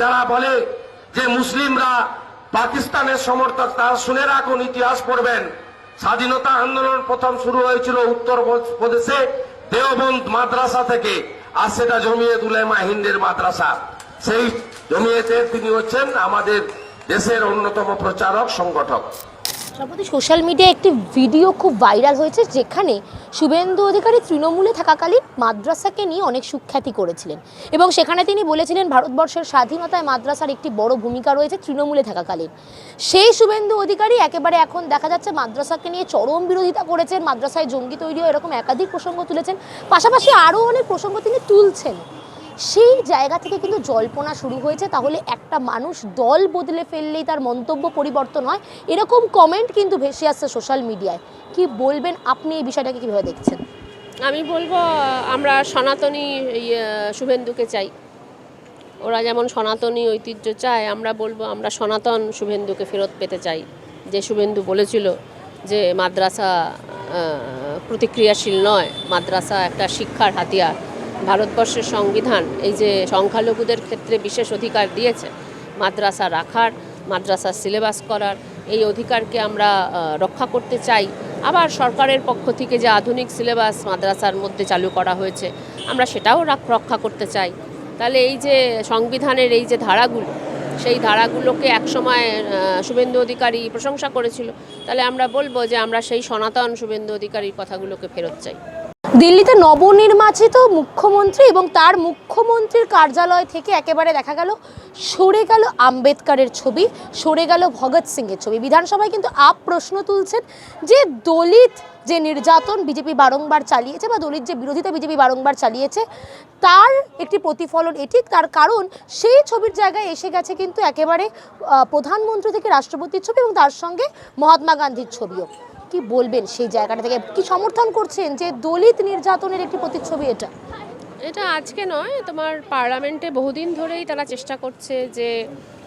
যারা বলে যে মুসলিমরা পাকিস্তানের সমর্থক, তারা শুনে রাখুন, ইতিহাস পড়বেন। স্বাধীনতা আন্দোলন প্রথম শুরু হয়েছিল উত্তর প্রদেশে দেওবন্ধ মাদ্রাসা থেকে, আর সেটা জমিয়ত উলেমা হিন্দের মাদ্রাসা। সেই জমিয়েতে তিনি হচ্ছেন আমাদের দেশের অন্যতম প্রচারক, সংগঠক। সম্প্রতি সোশ্যাল মিডিয়ায় একটি ভিডিও খুব ভাইরাল হয়েছে যেখানে শুভেন্দু অধিকারী তৃণমূলে থাকাকালীন মাদ্রাসাকে নিয়ে অনেক সুখ্যাতি করেছিলেন। এবং সেখানে তিনি বলেছিলেন, ভারতবর্ষের স্বাধীনতায় মাদ্রাসার একটি বড় ভূমিকা রয়েছে তৃণমূলে থাকাকালীন। সেই শুভেন্দু অধিকারী একেবারে এখন দেখা যাচ্ছে মাদ্রাসাকে নিয়ে চরম বিরোধিতা করেছেন। মাদ্রাসায় জঙ্গি তৈরি হয় এরকম একাধিক প্রসঙ্গ তুলেছেন। পাশাপাশি আরও অনেক প্রসঙ্গ তিনি তুলছেন। সেই জায়গা থেকে কিন্তু জল্পনা শুরু হয়েছে। তাহলে একটা মানুষ দল বদলে ফেললেই তার মন্তব্য পরিবর্তন হয়। এরকম কমেন্ট কিন্তু ভেসে আসছে সোশ্যাল মিডিয়ায় কি বলবেন আপনি এই বিষয়টাকে কীভাবে দেখছেন? আমি বলব আমরা সনাতনী ইয়ে, শুভেন্দুকে চাই। ওরা যেমন সনাতনী ঐতিহ্য চায় আমরা বলব আমরা সনাতন শুভেন্দুকে ফেরত পেতে চাই। যে শুভেন্দু বলেছিল যে মাদ্রাসা প্রতিক্রিয়াশীল নয় মাদ্রাসা একটা শিক্ষার হাতিয়ার। ভারতবর্ষের সংবিধান এই যে সংখ্যালঘুদের ক্ষেত্রে বিশেষ অধিকার দিয়েছে, মাদ্রাসা রাখার মাদ্রাসা সিলেবাস করার, এই অধিকারকে আমরা রক্ষা করতে চাই। আবার সরকারের পক্ষ থেকে যে আধুনিক সিলেবাস মাদ্রাসার মধ্যে চালু করা হয়েছে, আমরা সেটাও রক্ষা করতে চাই। তাহলে এই যে সংবিধানের এই যে ধারাগুলো, সেই ধারাগুলোকে একসময় শুভেন্দু অধিকারী প্রশংসা করেছিল। তাহলে আমরা বলব যে আমরা সেই সনাতন শুভেন্দু অধিকারীর কথাগুলোকে ফেরত চাই। দিল্লিতে নবনির্বাচিত মুখ্যমন্ত্রী এবং তার মুখ্যমন্ত্রীর কার্যালয় থেকে একেবারে দেখা গেল, সরে গেল আম্বেদকারের ছবি, সরে গেল ভগৎ সিংয়ের ছবি। বিধানসভায় কিন্তু আপ প্রশ্ন তুলছেন যে দলিত যে নির্যাতন বিজেপি বারংবার চালিয়েছে বা দলিত যে বিরোধিতা বিজেপি বারংবার চালিয়েছে, তার একটি প্রতিফলন এটি তার কারণ সেই ছবির জায়গায় এসে গেছে কিন্তু একেবারে প্রধানমন্ত্রী থেকে রাষ্ট্রপতির ছবি এবং তার সঙ্গে মহাত্মা গান্ধীর ছবিও। কি বলবেন সেই জায়গাটা থেকে? কি সমর্থন করছেন যে দলিত নির্যাতনের একটি প্রতিচ্ছবি এটা? এটা আজকে নয়, তোমার পার্লামেন্টে বহুদিন ধরেই তারা চেষ্টা করছে যে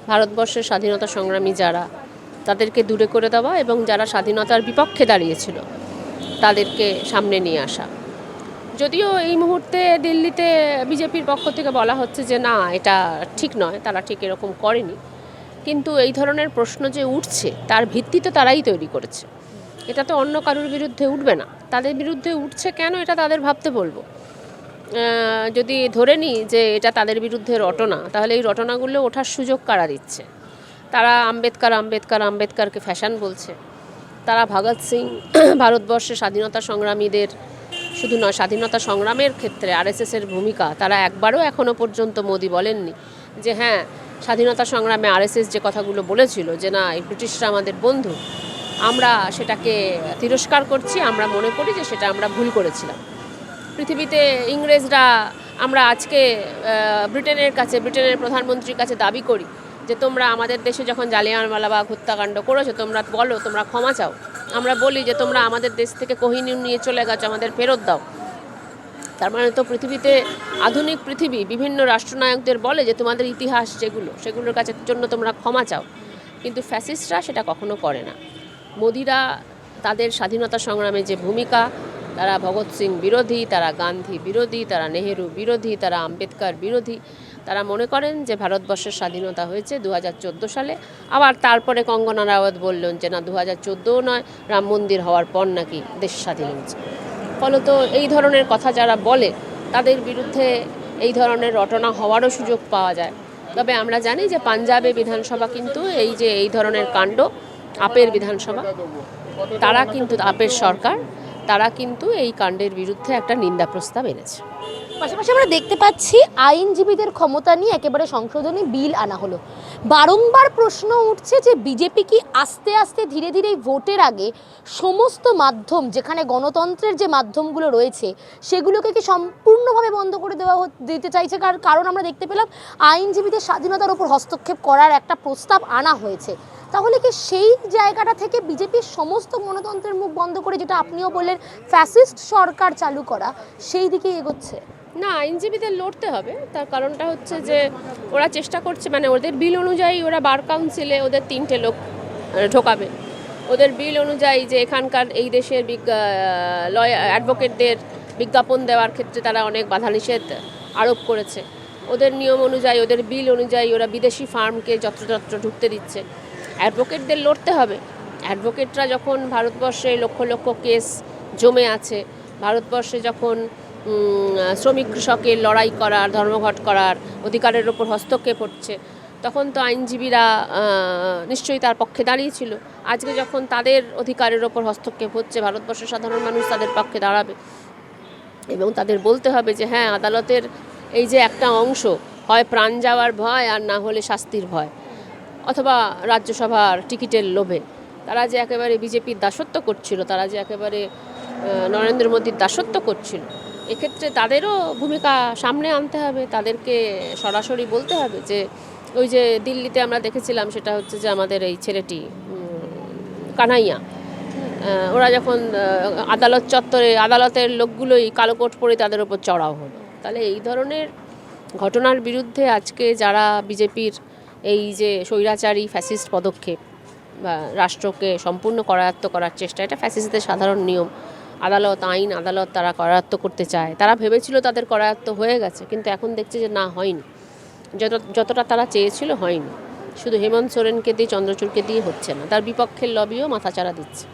ভারতবর্ষের স্বাধীনতা সংগ্রামী যারা, তাদেরকে দূরে করে দেওয়া এবং যারা স্বাধীনতার বিপক্ষে দাঁড়িয়েছিল, তাদেরকে সামনে নিয়ে আসা। যদিও এই মুহূর্তে দিল্লিতে বিজেপির পক্ষ থেকে বলা হচ্ছে যে না, এটা ঠিক নয়, তারা ঠিক এরকম করেনি। কিন্তু এই ধরনের প্রশ্ন যে উঠছে, তার ভিত্তি তো তারাই তৈরি করেছে। এটা তো অন্য কারোর বিরুদ্ধে উঠবে না। তাদের বিরুদ্ধে উঠছে কেন এটা তাদের ভাবতে বলব। যদি ধরে নিই যে এটা তাদের বিরুদ্ধে রটনা, তাহলে এই রটনাগুলো ওঠার সুযোগ কারা দিচ্ছে? তারা আম্বেদকর আম্বেদকর, আম্বেদকরকে ফ্যাশন বলছে। তারা ভগৎ সিং ভারতবর্ষের স্বাধীনতা সংগ্রামীদের, শুধু নয়, স্বাধীনতা সংগ্রামের ক্ষেত্রে আরএসএসের ভূমিকা, তারা একবারও এখনও পর্যন্ত মোদি বলেননি যে হ্যাঁ স্বাধীনতা সংগ্রামে আরএসএস যে কথাগুলো বলেছিল যে, না, এই ব্রিটিশরা আমাদের বন্ধু আমরা সেটাকে তিরস্কার করছি, আমরা মনে করি যে সেটা আমরা ভুল করেছিলাম। পৃথিবীতে ইংরেজরা আমরা আজকে ব্রিটেনের কাছে, ব্রিটেনের প্রধানমন্ত্রীর কাছে দাবি করি যে তোমরা আমাদের দেশে যখন জালিয়ানওয়ালাবাগ হত্যাকাণ্ড করেছ, তোমরা বলো, তোমরা ক্ষমা চাও। আমরা বলি যে তোমরা আমাদের দেশ থেকে কোহিনুর নিয়ে চলে গেছো, আমাদের ফেরত দাও। তার মানে তো পৃথিবীতে আধুনিক পৃথিবী, বিভিন্ন রাষ্ট্রনায়কদের বলে যে তোমাদের ইতিহাস যেগুলো, সেগুলোর কাছে জন্য তোমরা ক্ষমা চাও। কিন্তু ফ্যাসিস্টরা সেটা কখনো করে না। মোদিরা তাদের স্বাধীনতা সংগ্রামে যে ভূমিকা, তারা ভগৎ সিং বিরোধী, তারা গান্ধী বিরোধী, তারা নেহেরু বিরোধী, তারা আম্বেদকর বিরোধী, তারা মনে করেন যে ভারতবর্ষের স্বাধীনতা হয়েছে দু হাজার চোদ্দ সালে। আবার তারপরে কঙ্গনা রাওয়াত বললেন যে না দু হাজার নয়, রাম মন্দির হওয়ার পর নাকি দেশ স্বাধীন হয়েছে। ফলত এই ধরনের কথা যারা বলে, তাদের বিরুদ্ধে এই ধরনের রটনা হওয়ারও সুযোগ পাওয়া যায়। তবে আমরা জানি যে পাঞ্জাবে বিধানসভা কিন্তু এই যে, এই ধরনের কাণ্ড আপের বিধানসভা। তারা কিন্তু আপের সরকার, তারা কিন্তু এই কাণ্ডের বিরুদ্ধে একটা নিন্দা প্রস্তাব এনেছে। পাশাপাশি আমরা দেখতে পাচ্ছি, আইনজীবীদের ক্ষমতা নিয়ে একেবারে সংশোধনী বিল আনা হলো। বারংবার প্রশ্ন উঠছে যে বিজেপি কি আস্তে আস্তে ধীরে ধীরে ভোটের আগে সমস্ত মাধ্যম, যেখানে গণতন্ত্রের যে মাধ্যমগুলো রয়েছে, সেগুলোকে কি সম্পূর্ণভাবে বন্ধ করে দেওয়া দিতে চাইছে? কার- কারণ আমরা দেখতে পেলাম, আইনজীবীদের স্বাধীনতার উপর হস্তক্ষেপ করার একটা প্রস্তাব আনা হয়েছে। তাহলে কি সেই জায়গাটা থেকে বিজেপির সমস্ত গণতন্ত্রের মুখ বন্ধ করে যেটা আপনিও বললেন, ফ্যাসিস্ট সরকার চালু করা, সেই দিকে এগোচ্ছে? না, আইনজীবীদের লড়তে হবে। তার কারণটা হচ্ছে যে ওরা চেষ্টা করছে মানে ওদের বিল অনুযায়ী ওরা বার কাউন্সিলে ওদের তিনটে লোক ঢোকাবে। ওদের বিল অনুযায়ী যে এখানকার এই দেশের লয়, অ্যাডভোকেটদের বিজ্ঞাপন দেওয়ার ক্ষেত্রে তারা অনেক বাধা নিষেধ আরোপ করেছে। ওদের নিয়ম অনুযায়ী, ওদের বিল অনুযায়ী ওরা বিদেশি ফার্মকে যত্রতত্র ঢুকতে দিচ্ছে। অ্যাডভোকেটদের লড়তে হবে। অ্যাডভোকেটরা যখন ভারতবর্ষে লক্ষ লক্ষ কেস জমে আছে, ভারতবর্ষে যখন শ্রমিক কৃষকের লড়াই করার, ধর্মঘট করার অধিকারের ওপর হস্তক্ষেপ হচ্ছে, তখন তো আইনজীবীরা নিশ্চয়ই তার পক্ষে দাঁড়িয়েছিল আজকে যখন তাদের অধিকারের ওপর হস্তক্ষেপ হচ্ছে, ভারতবর্ষের সাধারণ মানুষ তাদের পক্ষে দাঁড়াবে এবং তাদের বলতে হবে যে হ্যাঁ আদালতের এই যে একটা অংশ, হয় প্রাণ যাওয়ার ভয় আর না হলে শাস্তির ভয়। অথবা রাজ্যসভার টিকিটের লোভে। তারা যে একেবারে বিজেপির দাসত্ব করছিল, তারা যে একেবারে নরেন্দ্র মোদীর দাসত্ব করছিল, এক্ষেত্রে তাদেরও ভূমিকা সামনে আনতে হবে। তাদেরকে সরাসরি বলতে হবে যে, ওই যে দিল্লিতে আমরা দেখেছিলাম, সেটা হচ্ছে যে আমাদের এই ছেলেটি কানাইয়া ওরা যখন আদালত চত্বরে, আদালতের লোকগুলোই কালো কোট পরে তাদের ওপর চড়াও হলো। তাহলে এই ধরনের ঘটনার বিরুদ্ধে আজকে যারা বিজেপির এই যে স্বৈরাচারী ফ্যাসিস্ট পদক্ষেপ, বা রাষ্ট্রকে সম্পূর্ণ করায়ত্ত করার চেষ্টা, এটা ফ্যাসিস্টদের সাধারণ নিয়ম। আদালত, আইন, আদালত তারা করায়ত্ত করতে চায়। তারা ভেবেছিল তাদের করায়ত্ত হয়ে গেছে, কিন্তু এখন দেখছে যে না, হয়নি। যত, যতটা তারা চেয়েছিল, হয়নি। শুধু হেমন্ত সোরেনকে দিয়ে, চন্দ্রচূড়কে দিয়ে হচ্ছে না। তার বিপক্ষের লবিও মাথাচাড়া দিচ্ছে।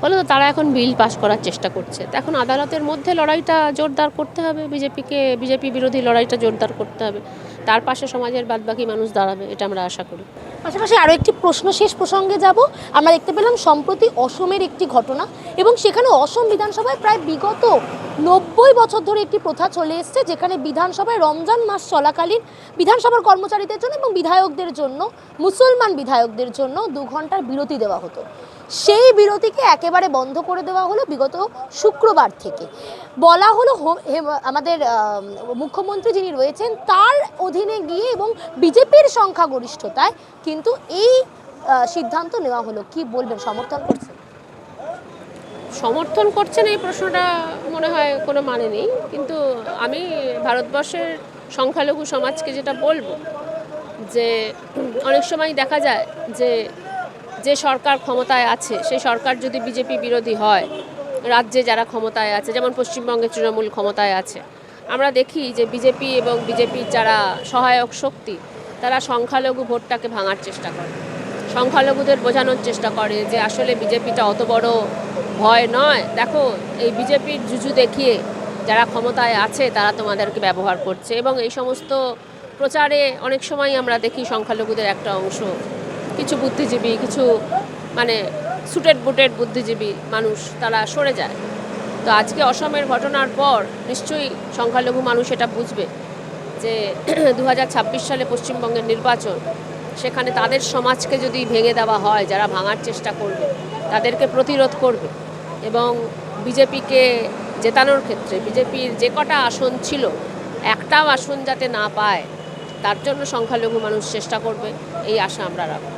ফলে তারা এখন বিল পাস করার চেষ্টা করছে। এখন আদালতের মধ্যে লড়াইটা জোরদার করতে হবে, বিজেপিকে, বিজেপি বিরোধী লড়াইটা জোরদার করতে হবে। তার পাশে সমাজের বাদবাকি মানুষ দাঁড়াবে, এটা আমরা আশা করি। পাশাপাশি আরও একটি প্রশ্ন শেষ প্রসঙ্গে যাব। আমরা দেখতে পেলাম সম্প্রতি অসমের একটি ঘটনা এবং সেখানে অসম বিধানসভায় প্রায় বিগত নব্বই বছর ধরে একটি প্রথা চলে এসছে, যেখানে বিধানসভায় রমজান মাস চলাকালীন বিধানসভার কর্মচারীদের জন্য এবং বিধায়কদের জন্য, মুসলমান বিধায়কদের জন্য দু ঘণ্টার বিরতি দেওয়া হতো। সেই বিরতিকে একেবারে বন্ধ করে দেওয়া হলো বিগত শুক্রবার থেকে। বলা হলো আমাদের মুখ্যমন্ত্রী যিনি রয়েছেন, তার অধীনে গিয়ে এবং বিজেপির সংখ্যাগরিষ্ঠতায় কিন্তু এই সিদ্ধান্ত নেওয়া হলো। কি বলবেন, সমর্থন করছেন? সমর্থন করছেন এই প্রশ্নটা মনে হয় কোনো মানে নেই। কিন্তু আমি ভারতবর্ষের সংখ্যালঘু সমাজকে যেটা বলব যে, অনেক সময় দেখা যায় যে যে সরকার ক্ষমতায় আছে, সেই সরকার যদি বিজেপি বিরোধী হয়, রাজ্যে যারা ক্ষমতায় আছে, যেমন পশ্চিমবঙ্গে তৃণমূল ক্ষমতায় আছে, আমরা দেখি যে বিজেপি এবং বিজেপির যারা সহায়ক শক্তি, তারা সংখ্যালঘু ভোটটাকে ভাঙার চেষ্টা করে। সংখ্যালঘুদের বোঝানোর চেষ্টা করে যে আসলে বিজেপিটা অত বড় ভয় নয়। দেখো, এই বিজেপির জুজু দেখিয়ে যারা ক্ষমতায় আছে, তারা তোমাদেরকে ব্যবহার করছে এবং এই সমস্ত প্রচারে অনেক সময় আমরা দেখি সংখ্যালঘুদের একটা অংশ কিছু বুদ্ধিজীবী, কিছু মানে সুটেড বুটেড বুদ্ধিজীবী মানুষ তারা সরে যায়। তো আজকে অসমের ঘটনার পর নিশ্চয়ই সংখ্যালঘু মানুষ এটা বুঝবে যে দু হাজার ছাব্বিশ সালে পশ্চিমবঙ্গের নির্বাচন, সেখানে তাদের সমাজকে যদি ভেঙে দেওয়া হয়, যারা ভাঙার চেষ্টা করবে, তাদেরকে প্রতিরোধ করবে এবং বিজেপিকে জেতানোর ক্ষেত্রে, বিজেপির যে কটা আসন ছিল, একটাও আসন যাতে না পায় তার জন্য সংখ্যালঘু মানুষ চেষ্টা করবে এই আশা আমরা রাখব।